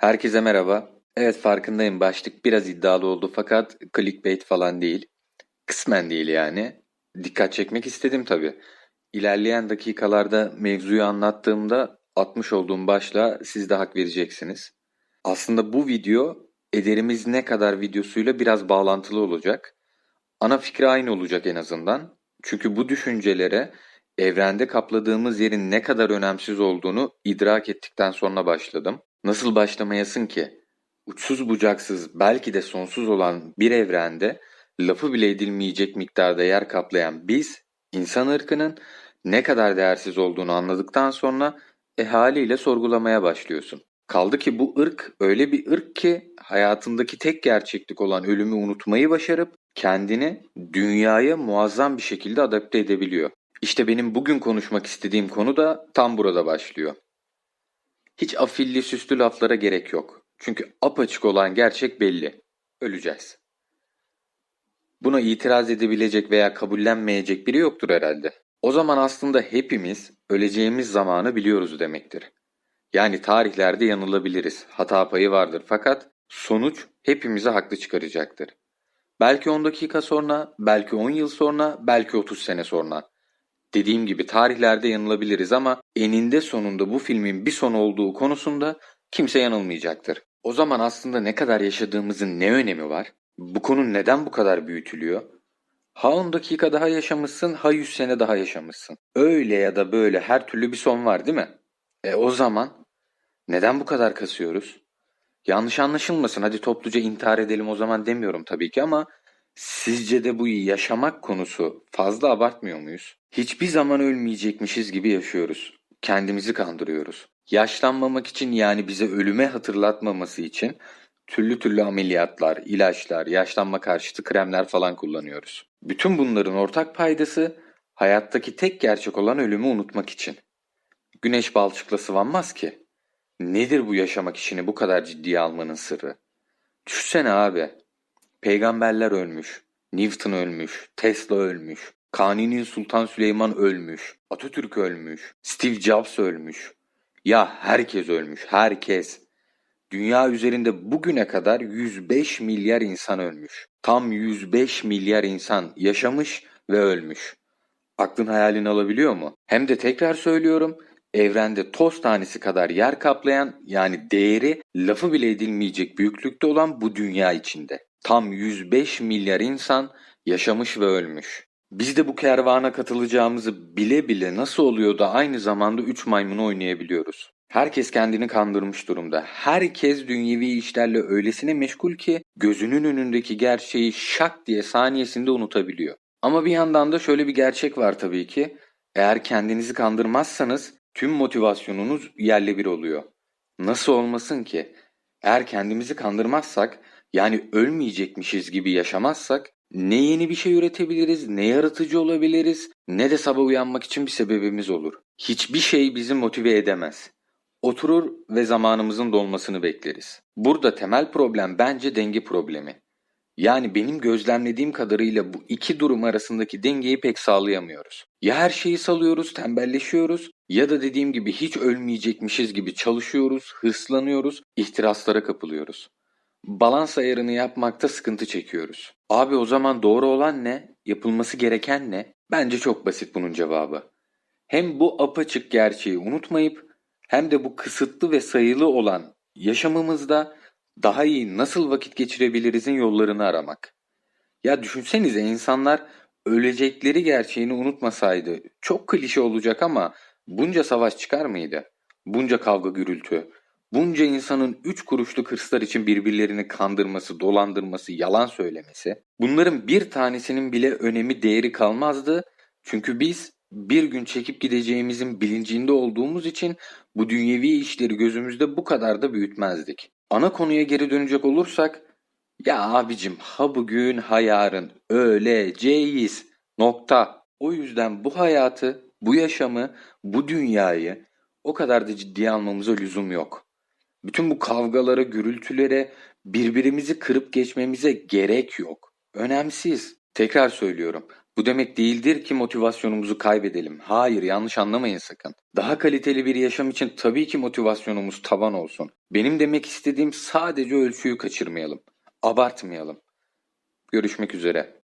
Herkese merhaba. Evet farkındayım başlık biraz iddialı oldu fakat clickbait falan değil. Kısmen değil yani. Dikkat çekmek istedim tabii. İlerleyen dakikalarda mevzuyu anlattığımda atmış olduğum başlığa siz de hak vereceksiniz. Aslında bu video Ederimiz ne kadar videosuyla biraz bağlantılı olacak. Ana fikri aynı olacak en azından. Çünkü bu düşüncelere evrende kapladığımız yerin ne kadar önemsiz olduğunu idrak ettikten sonra başladım. Nasıl başlamayasın ki? Uçsuz bucaksız belki de sonsuz olan bir evrende lafı bile edilmeyecek miktarda yer kaplayan biz, insan ırkının ne kadar değersiz olduğunu anladıktan sonra e haliyle sorgulamaya başlıyorsun. Kaldı ki bu ırk öyle bir ırk ki hayatındaki tek gerçeklik olan ölümü unutmayı başarıp kendini dünyaya muazzam bir şekilde adapte edebiliyor. İşte benim bugün konuşmak istediğim konu da tam burada başlıyor. Hiç afilli süslü laflara gerek yok. Çünkü apaçık olan gerçek belli. Öleceğiz. Buna itiraz edebilecek veya kabullenmeyecek biri yoktur herhalde. O zaman aslında hepimiz öleceğimiz zamanı biliyoruz demektir. Yani tarihlerde yanılabiliriz. Hata payı vardır fakat sonuç hepimize haklı çıkaracaktır. Belki 10 dakika sonra, belki 10 yıl sonra, belki 30 sene sonra. Dediğim gibi tarihlerde yanılabiliriz ama eninde sonunda bu filmin bir son olduğu konusunda kimse yanılmayacaktır. O zaman aslında ne kadar yaşadığımızın ne önemi var? Bu konu neden bu kadar büyütülüyor? Ha 10 dakika daha yaşamışsın, ha 100 sene daha yaşamışsın. Öyle ya da böyle her türlü bir son var değil mi? E o zaman neden bu kadar kasıyoruz? Yanlış anlaşılmasın hadi topluca intihar edelim o zaman demiyorum tabii ki ama sizce de bu yaşamak konusu fazla abartmıyor muyuz? Hiçbir zaman ölmeyecekmişiz gibi yaşıyoruz. Kendimizi kandırıyoruz. Yaşlanmamak için yani bize ölüme hatırlatmaması için türlü türlü ameliyatlar, ilaçlar, yaşlanma karşıtı kremler falan kullanıyoruz. Bütün bunların ortak paydası hayattaki tek gerçek olan ölümü unutmak için. Güneş balçıkla sıvanmaz ki. Nedir bu yaşamak işini bu kadar ciddiye almanın sırrı? Düşünsene abi. Peygamberler ölmüş. Newton ölmüş. Tesla ölmüş. Kanuni Sultan Süleyman ölmüş. Atatürk ölmüş. Steve Jobs ölmüş. Ya herkes ölmüş. Herkes. Dünya üzerinde bugüne kadar 105 milyar insan ölmüş. Tam 105 milyar insan yaşamış ve ölmüş. Aklın hayalini alabiliyor mu? Hem de tekrar söylüyorum evrende toz tanesi kadar yer kaplayan yani değeri lafı bile edilmeyecek büyüklükte olan bu dünya içinde. Tam 105 milyar insan yaşamış ve ölmüş. Biz de bu kervana katılacağımızı bile bile nasıl oluyor da aynı zamanda 3 maymunu oynayabiliyoruz. Herkes kendini kandırmış durumda. Herkes dünyevi işlerle öylesine meşgul ki gözünün önündeki gerçeği şak diye saniyesinde unutabiliyor. Ama bir yandan da şöyle bir gerçek var tabii ki. Eğer kendinizi kandırmazsanız tüm motivasyonunuz yerle bir oluyor. Nasıl olmasın ki? Eğer kendimizi kandırmazsak, yani ölmeyecekmişiz gibi yaşamazsak, ne yeni bir şey üretebiliriz, ne yaratıcı olabiliriz, ne de sabah uyanmak için bir sebebimiz olur. Hiçbir şey bizi motive edemez. Oturur ve zamanımızın dolmasını bekleriz. Burada temel problem bence denge problemi. Yani benim gözlemlediğim kadarıyla bu iki durum arasındaki dengeyi pek sağlayamıyoruz. Ya her şeyi salıyoruz, tembelleşiyoruz ya da dediğim gibi hiç ölmeyecekmişiz gibi çalışıyoruz, hırslanıyoruz, ihtiraslara kapılıyoruz. Balans ayarını yapmakta sıkıntı çekiyoruz. Abi o zaman doğru olan ne? Yapılması gereken ne? Bence çok basit bunun cevabı. Hem bu apaçık gerçeği unutmayıp hem de bu kısıtlı ve sayılı olan yaşamımızda daha iyi nasıl vakit geçirebilirizin yollarını aramak. Ya düşünsenize insanlar ölecekleri gerçeğini unutmasaydı çok klişe olacak ama bunca savaş çıkar mıydı? Bunca kavga gürültü, bunca insanın üç kuruşluk hırslar için birbirlerini kandırması, dolandırması, yalan söylemesi. Bunların bir tanesinin bile önemi değeri kalmazdı. Çünkü biz bir gün çekip gideceğimizin bilincinde olduğumuz için bu dünyevi işleri gözümüzde bu kadar da büyütmezdik. Ana konuya geri dönecek olursak ya abicim ha bugün ha yarın öleceğiz nokta. O yüzden bu hayatı, bu yaşamı, bu dünyayı o kadar da ciddiye almamıza lüzum yok. Bütün bu kavgalara, gürültülere, birbirimizi kırıp geçmemize gerek yok. Önemsiz. Tekrar söylüyorum. Bu demek değildir ki motivasyonumuzu kaybedelim. Hayır, yanlış anlamayın sakın. Daha kaliteli bir yaşam için tabii ki motivasyonumuz tavan olsun. Benim demek istediğim sadece ölçüyü kaçırmayalım. Abartmayalım. Görüşmek üzere.